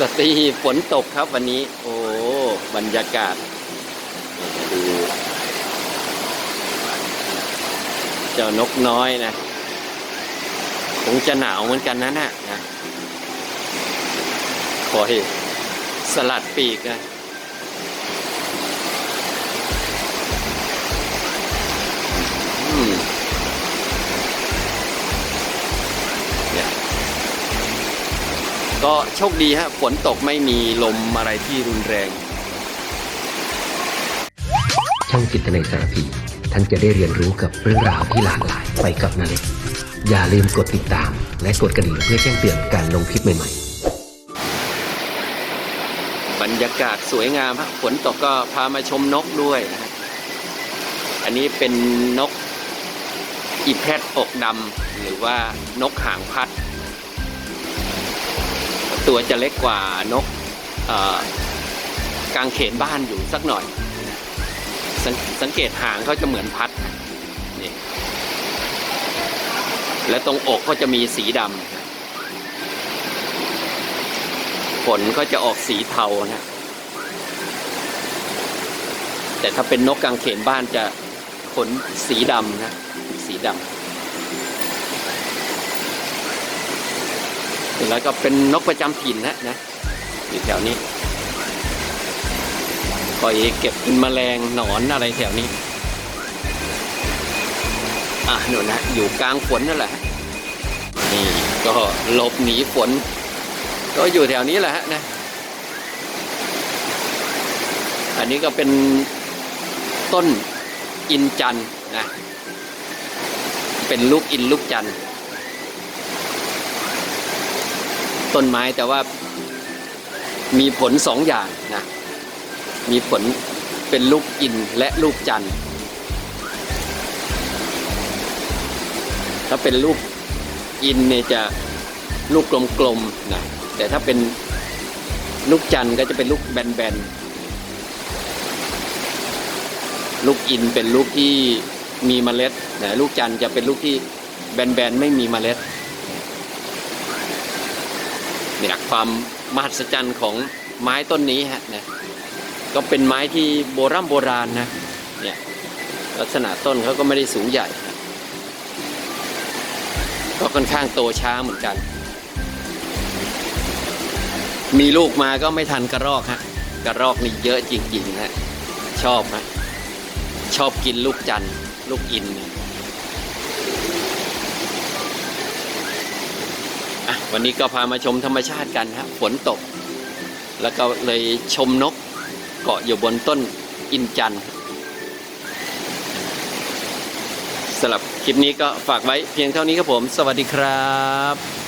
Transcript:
สตรีฝนตกครับวันนี้ โอ้บรรยากาศดูเจ้านกน้อยนะคงจะหนาวเหมือนกันนะน่ะนะคอยสลัดปีกนะ ก็โชคดีฮะฝนตกไม่มีลมอะไรที่รุนแรง ช่องจิตในสารพีท่านจะได้เรียนรู้กับเรื่องราวที่หลากหลายไปกับนาเล็กอย่าลืมกดติดตาม และกดกระดิ่งเพื่อแจ้งเตือนการลงคลิปใหม่ๆ บรรยากาศสวยงามฮะฝนตกก็พามาชมนกด้วยนะฮะอันนี้เป็นนกอีแพทอกดำหรือว่านกหางพัด ตัวจะเล็กกว่านกกางเขนบ้านอยู่สักหน่อยสสังเกตหางเขาจะเหมือนพัดนะนี่และตรงอกก็จะมีสีดำขนก็จะออกสีเทานะแต่ถ้าเป็นนกกางเขนบ้านจะขนสีดำนะสีดำ แล้วก็เป็นนกประจำถิ่นนะนะอยู่แถวนี้คอยเก็บกินแมลงหนอนอะไรแถวนี้ อะหนูนะอยู่กลางฝนนั่นแหละ นี่ก็หลบหนีฝน ก็อยู่แถวนี้แหละฮะนะ อันนี้ก็เป็นต้นอินจันนะ เป็นลูกอินลูกจันทร์ ต้นไม้แต่ว่ามีผลสองอย่างนะมีผลเป็นลูกอินและลูกจันทร์ถ้าเป็นลูกอินเนี่ยจะลูกกลมๆนะแต่ถ้าเป็นลูกจันทร์ก็จะเป็นลูกแบนๆลูกอินเป็นลูกที่มีเมล็ดนะลูกจันทร์จะเป็นลูกที่แบนๆไม่มีเมล็ด เนี่ยความมหัศจรรย์ของไม้ต้นนี้ฮะนะก็เป็นไม้ที่โบราณโบราณนะเนี่ยลักษณะต้นเขาก็ไม่ได้สูงใหญ่ ก็ค่อนข้างโตช้าเหมือนกัน มีลูกมาก็ไม่ทันกระรอกฮะกระรอกนี่เยอะจริงๆฮะชอบฮะชอบกินลูกจันทร์ลูกอินเนี่ยอะ วันนี้ก็พามาชมธรรมชาติกันฮะฝนตก แล้วก็เลยชมนกเกาะอยู่บนต้นอินจันสำหรับคลิปนี้ก็ฝากไว้เพียงเท่านี้ครับผม สวัสดีครับ